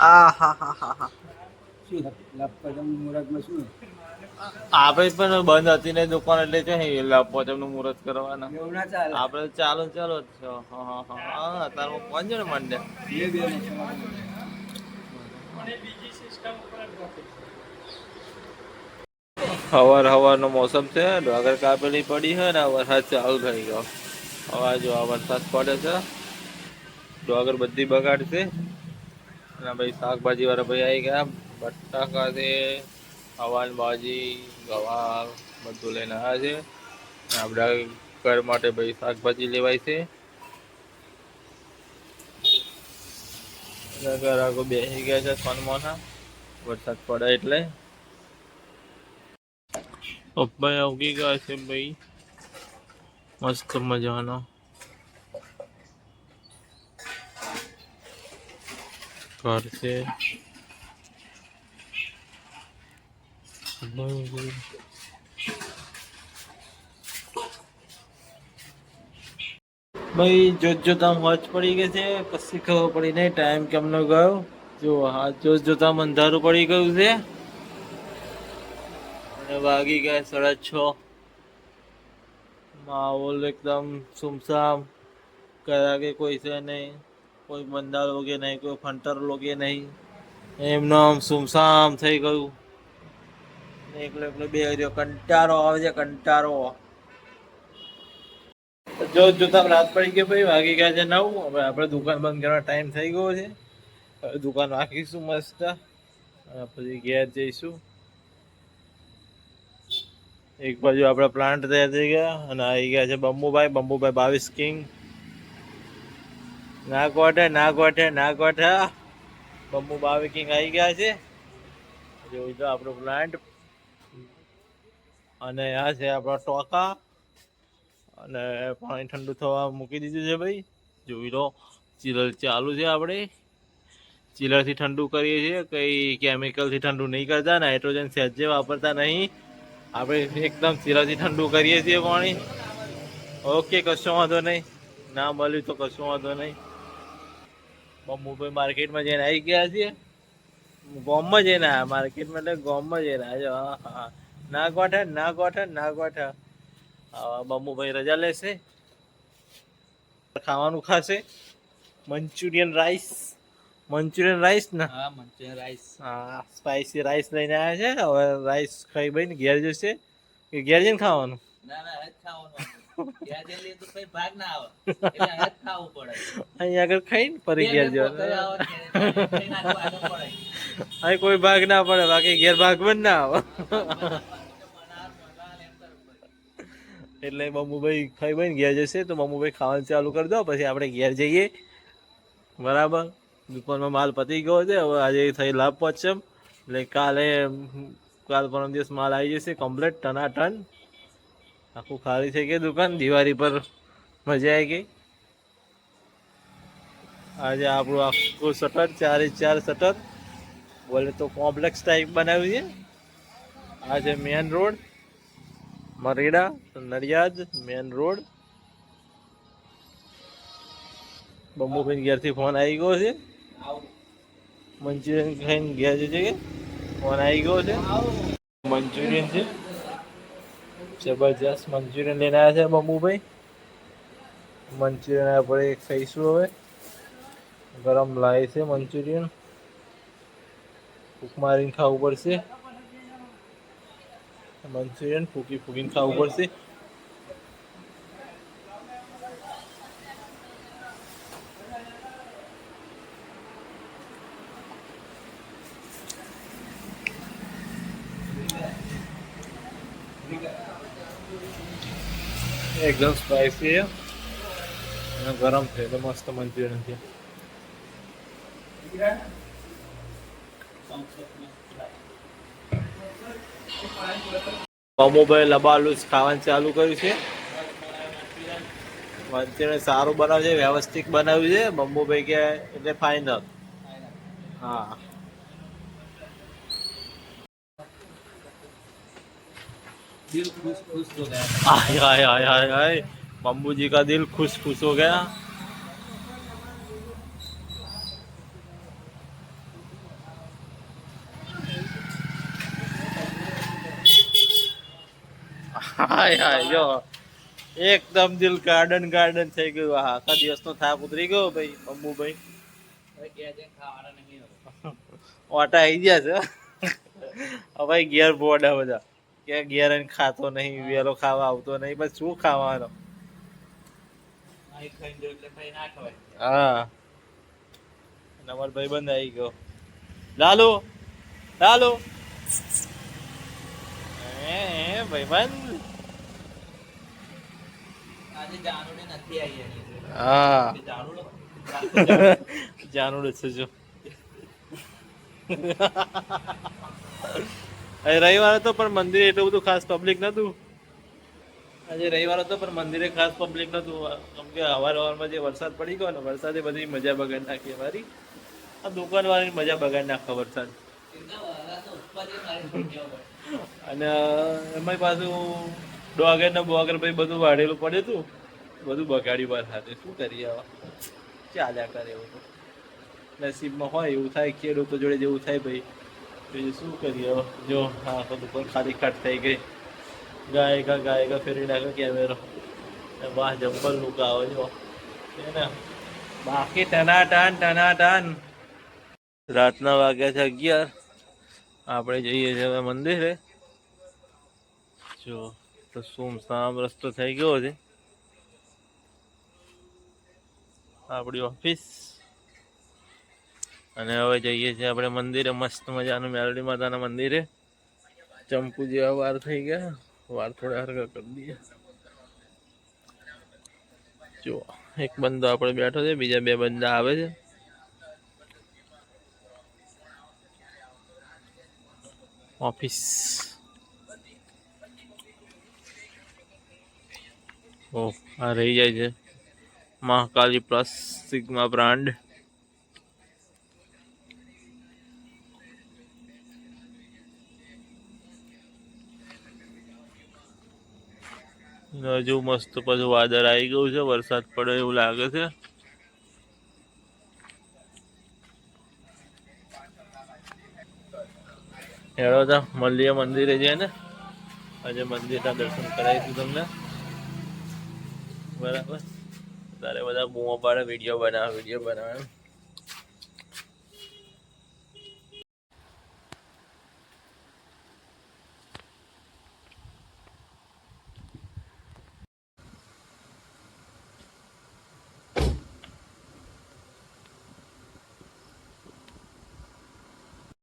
આ હા હા હા હા શું લાભપતમ મુહૂર્તમાં શું? આપણે પણ બંધ હતી ને દુકાન એટલે છે પોચમનું મુહૂર્ત કરવાના. ના ચાલે. આપણે ચાલો ચાલો જ છો. હા હા હા હા. અત્યારમાં કોણ છે ને મંડે બે હવાર નો મોસમ છે. ડોગર કાપેલી પડી છે ને વરસાદ ચાલુ થઈ ગયો. હવે જો આ વરસાદ પડે છે. ડાગર બધી બગાડશે. અને ભાઈ શાકભાજી વાળા ભાઈ આવી ગયા. બટાકા છે હવાન ભાજી ગવાર બધું લઈને આવ્યા છે. આપણા ઘર માટે ભાઈ શાકભાજી લેવાય છે. ઘર ગ્રાહકો બેસી ગયા છે સોનમોના. વરસાદ પડે એટલે. પપ્પા ઉગી ગયા છે ભાઈ. મસ્ત મજાનો. ઘર છે ભાઈ જોત જોતા વોચ પડી ગઈ છે. પછી ખબર પડી નહીં. ટાઈમ કેમનો ગયો? જો, હા જોત જોતા અંધારું પડી ગયું છે. અને વાગી ગયા સાડા છ. માહોલ એકદમ સુમસામ. કરા કે કોઈ છે નહીં. કોઈ બંદા લોગે નહીં, કોઈ ફંટર લોગે નહીં. એમનો આમ સુમસામ થઈ ગયું. એકલો એકલો બે રહ્યો કંટારો આવે છે, કંટારો. જો જોતા રાત પડી ગઈ ભાઈ વાગી ગયા છે નવ. હવે આપણે દુકાન બંધ કરવાનો ટાઈમ થઈ ગયો છે. હવે દુકાન રાખીશું મસ્ત. પછી ઘેર જઈશું. એક બાજુ આપણા પ્લાન્ટ તૈયાર થઈ ગયા અને આવી ગયા છે બંબુભાઈ બંબુભાઈ બાવીસ કિંગ ના કોઠે ના કોઠે ના કોઠે બમ્બુ બાવીસ કિંગ આવી ગયા છે. જોઈ તો આપણો પ્લાન્ટ અને આ છે આપણા ટોકા. અને પાણી ઠંડુ થવા મૂકી દીધું છે ભાઈ. જોઈ લો ચીલર ચાલુ છે આપણે. ચીલરથી ઠંડુ કરીએ છીએ. કંઈ કેમિકલથી ઠંડુ નહીં કરતા નાઇટ્રોજન સહેજે વાપરતા નહીં. આપણે એકદમ ચીલરથી ઠંડુ કરીએ છીએ પાણી. ઓકે કશો વાંધો નહીં. ના મળ્યું તો કશો વાંધો નહીં. મુંબઈ માર્કેટમાં જઈને આવી ગયા છીએ. ગોમમાં જઈને આવ્યા માર્કેટમાં એટલે ગોમમાં જઈને આવ્યા. હા હા ના ગોઠે ના ગોઠે ના ગોઠે બમ્બુભાઈ રજા લેશે. ખાવાનું ખાશે. Manchurian rice. મંચુરિયન રાઈસ ને? હા મંચુરિયન રાઈસ. હા સ્પાઈસી રાઈસ લઈને આવ્યા છે. હવે રાઈસ ખાઈ બહીને ઘેર જશે. કે ઘેર જઈને ખાવાનું? ના ના ખાવાનું. અહીંયા આગળ ખાઈને ફરી ઘેર જવાનું. અહીં કોઈ ભાગ ના પડે, બાકી ઘેર ભાગ પણ ના આવે. એટલે મમ્મુભાઈ ખાઈ ભાઈ ઘેર જશે તો મમ્મુભાઈ ખાવાનું ચાલુ કરી દો, પછી આપણે ઘેર જઈએ. બરાબર? દુકાનમાં માલ પતી ગયો છે, હવે આજે થઈ લાભ પહોંચશે એટલે કાલે, કાલ પરમ દિવસ માલ આવી જશે કમ્પ્લેટ ટના ટન આખું ખાલી થઈ ગઈ દુકાન, દિવાળી પર મજા આવી ગઈ. આજે આપણું આખું શટર ચારે ચાર શટર બોલે તો કોમ્પ્લેક્સ ટાઈપ બનાવ્યું છે. આજે main road, Marida, Nadiad main road. Bambubhai ઘેરથી ફોન આવી ગયો છે. મંચુરિયન ખાઈને ઘેર છે કે ફોન આવી ગયો છે. મંચુરિયન છે. જબરજસ્ત મંચુરિયન લઈને આવ્યા છે બંબુભાઈ. મંચુરિયન આપણે ખાઈશું હવે. ગરમ લાવે છે મંચુરિયન. ફૂક મારીને ખાવું પડશે. મંચુરિયન ફૂકી ફૂકીને ખાવું પડશે. એકદમ સ્પાઈસી છે અને ગરમ છે એટલે મસ્ત મંચુરિયન છે મોબાઈલ લબાલું જ ખાવાનું ચાલુ કર્યું છે મંચુરિયન સારું બનાવ્યું છે વ્યવસ્થિત બનાવ્યું છે મમ્મુભાઈ કે એટલે ફાઇનલ હા दिल खुश खुश हो गया। आय आय आय आय आय। बम्बू जी का दिल खुश खुश हो गया। હાય હાય જો એકદમ દિલ ગાર્ડન ગાર્ડન થઈ ગયું. આ આખા દિવસનો થાક ઉતરી ગયો ભાઈ બમ્બુ ભાઈ ઓટા આવી ગયા છે. હવે ગિયર બોર્ડ બધા. કે ઘેર ખાતો નહીં વેલો ખાવા આવતો નહીં બસ શું ખાવાનો. હા. અને ભાઈ બંધ આવી ગયો. લાલુ લાલુ. ભાઈબંધ. હા. જાનુડો? છે જો. રવિવાર હતો પણ મંદિરે એટલું બધું ખાસ પબ્લિક નતું. આજે રવિવાર હતો પણ મંદિરે ખાસ પબ્લિક નતું. કેમ કે અવાર અવારમાં જે વરસાદ પડી ગયો ને, વરસાદે બધી મજા બગાડી નાખી અમારી. આ દુકાનવાળી મજા બગાડી નાખો વરસાદ. તો પડે. અને એમાં પાછું ડોગર ને બોગર ભાઈ બધું વાઢેલું પડ્યું હતું બધું બગાડ્યું બાર સાથે. શું કરીએ આવા? ચાલ્યા કરે એવું તો. નસીબમાં હોય એવું થાય, ખેડૂતો જોડે જેવું થાય ભાઈ. બીજું શું કરીએ જો, હા આખો દુકાન ખાલી ખાટ થઈ ગઈ. ગાયકા ગાયકા ફેરવી નાખ્યો કેમેરો વાહ જબ્બર લુક આવે જો ને? બાકી ટનાટાન, ટનાટન. રાતના વાગ્યા છે અગિયાર. આપણે જઈએ છીએ હવે મંદિરે. જો, તો સુમસામ રસ્તો થઈ ગયો છે. આપણી ઓફિસ અને હવે જઈએ છીએ આપણે મંદિરે, મસ્ત મજાનું મેલડી માતાના મંદિરે. ચંપુ જેવા વાર થઈ ગયા, વાર થોડા હરકા કરી દઈએ. જો, એક બંદો આપણે બેઠો છે, બીજા બે બંદા આવે છે. ઓફિસ. ઓ આ રહી જાય છે. Mahakali plus sigma brand. હજુ મસ્ત પાછું વાદળ આવી ગયું છે, વરસાદ પડે એવું લાગે છે. હેડો તા મળીએ મંદિરે જઈને આજે મંદિરના દર્શન કરાવીશું તમને. બરાબર? તારે બધા બૂમો પાડે વીડિયો બનાવે વીડિયો બનાવે.